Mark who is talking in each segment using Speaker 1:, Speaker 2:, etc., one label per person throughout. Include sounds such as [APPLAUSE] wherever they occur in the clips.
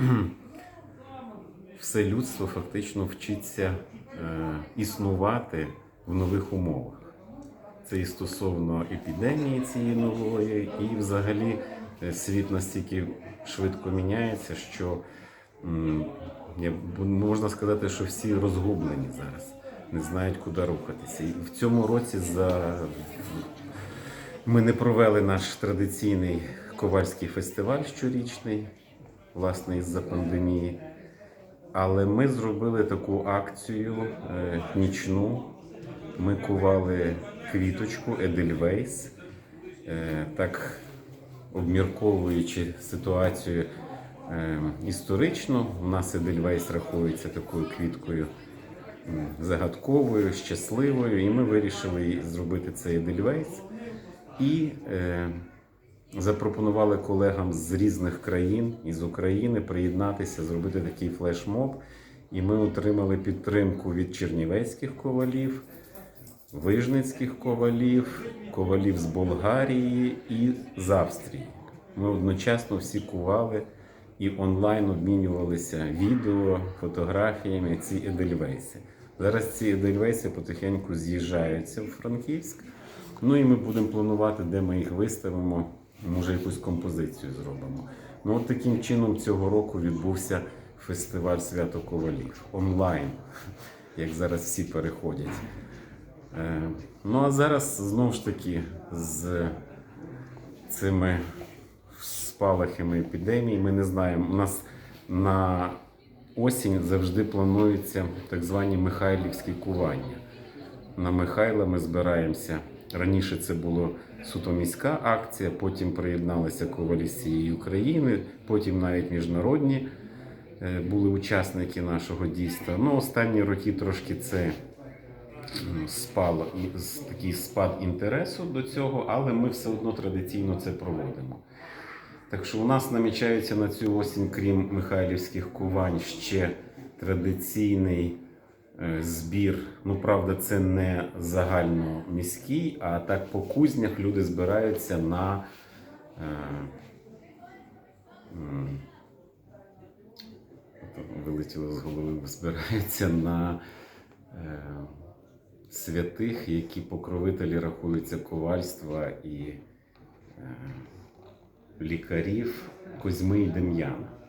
Speaker 1: [CLEARS THROAT] все людство фактично вчиться е, існувати в нових умовах. Це і стосовно епідемії цієї нової, і взагалі е, світ настільки швидко міняється, що можна сказати, що всі розгублені зараз, не знають, куди рухатися. І в цьому році за ми не провели наш традиційний ковальський фестиваль щорічний, власне, із-за пандемії. Але ми зробили таку акцію е, нічну. Ми кували квіточку Едельвейс, е, так обмірковуючи ситуацію е, історично. У нас Едельвейс рахується такою квіткою загадковою, щасливою, і ми вирішили зробити цей Едельвейс. І е, запропонували колегам з різних країн із України приєднатися, зробити такий флешмоб. І ми отримали підтримку від чернівецьких ковалів, вижницьких ковалів, ковалів з Болгарії і з Австрії. Ми одночасно всі кували і онлайн обмінювалися відео, фотографіями ці едельвейси. Зараз ці едельвейси потихеньку з'їжджаються в Франківськ. Ну і ми будемо планувати, де ми їх виставимо. Може, якусь композицію зробимо. Ну, от таким чином цього року відбувся фестиваль Свято Ковалів онлайн, як зараз всі переходять. Е, Ну а зараз знову ж таки з цими спалахами епідемії ми не знаємо. У нас на осінь завжди плануються так звані Михайлівські кування. На Михайла ми збираємося. Раніше це було суто міська акція, потім приєдналися ковалі цієї України, потім навіть міжнародні е, були учасники нашого дійства. Ну, останні роки трошки це спало такий спад інтересу до цього, але ми все одно традиційно це проводимо. Так що у нас намічається на цю осінь, крім михайлівських кувань, ще традиційний збір. Ну, правда, це не загальноміський, а так по кузнях люди збираються на. Е, вилетіло з голови, збираються на е, святих, які покровителі рахуються ковальства і е, лікарів Кузьми і Дем'яна.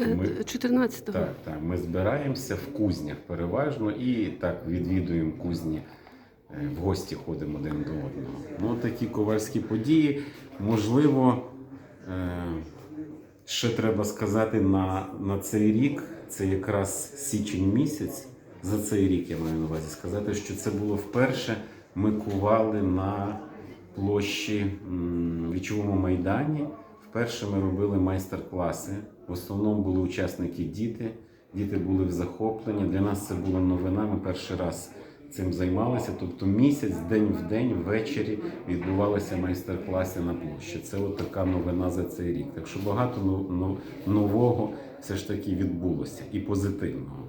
Speaker 2: Е, 14-го.
Speaker 1: Так, так. Ми збираємося в кузнях переважно і так відвідуємо кузні. е, В гості ходимо один до одного. Ну, такі ковальські події. Можливо, е, ще треба сказати на, на цей рік, це якраз січень місяць. За цей рік я маю на увазі сказати, що це було вперше. Ми кували на площі Вічовому майдані. Вперше ми робили майстер-класи. В основному були учасники діти. Діти були в захопленні. Для нас це була новина. Ми перший раз цим займалися. Тобто місяць, день в день, ввечері відбувалися майстер-класи на площі. Це от така новина за цей рік. Так що багато но- но- нового все ж таки відбулося і позитивного.